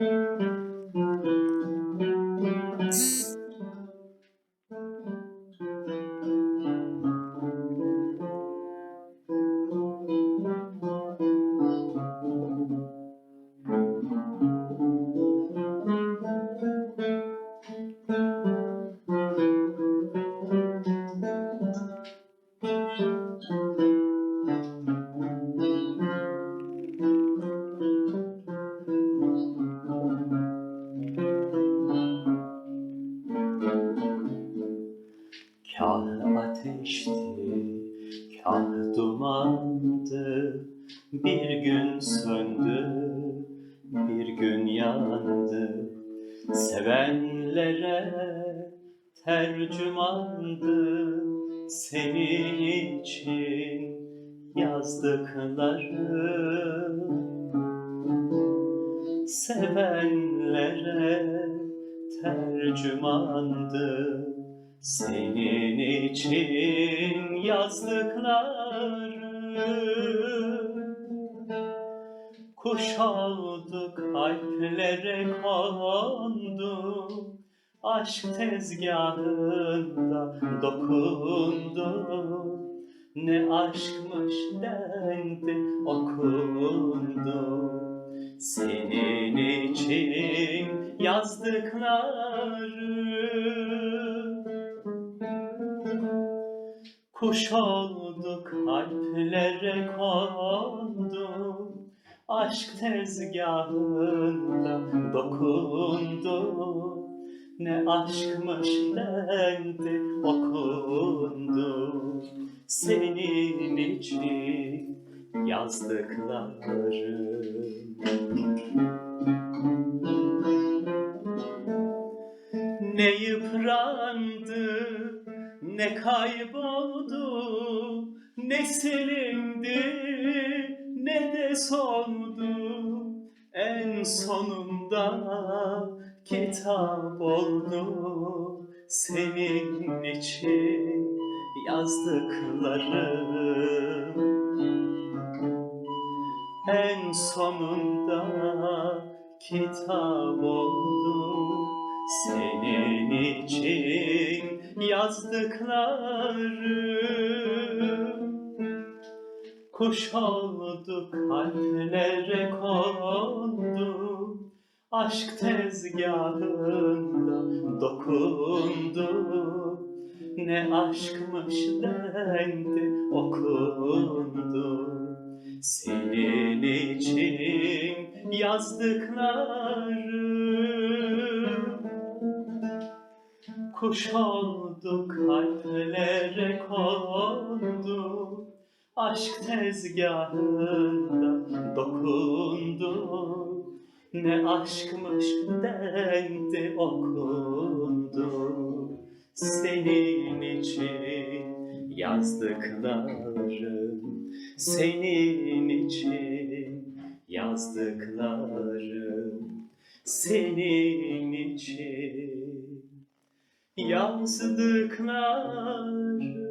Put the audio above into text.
Música Kah ateşti, kah dumandı, bir gün söndü, bir gün yandı. Sevenlere tercümandı, senin için yazdıklarım. Sevenlere tercümandı, senin için yazdıklarım. Kuş oldu kalplere kondu Aşk tezgahında dokundu Ne aşkmış dendi okundu. Senin için yazdıklarım Kuş oldu kalplere kondu Aşk tezgahında dokundu Ne aşkmış dendi okundu Senin için yazdıklarım. Ne yıprandı, ne kayboldu, ne silindi, ne de soldu. En sonunda kitap oldu senin için yazdıklarım. En sonunda kitap oldu senin için yazdıklarım Kuş oldu kalplere kondu. Aşk tezgahında dokundu. Ne aşkmış dendi okundu. Senin için yazdıklarım Kuş oldu kalplere kondu. Aşk tezgahında dokundu. Ne aşkmış dendi okundu. Senin için yazdıklarım Senin için yazdıklarım. Senin için yazdıklarım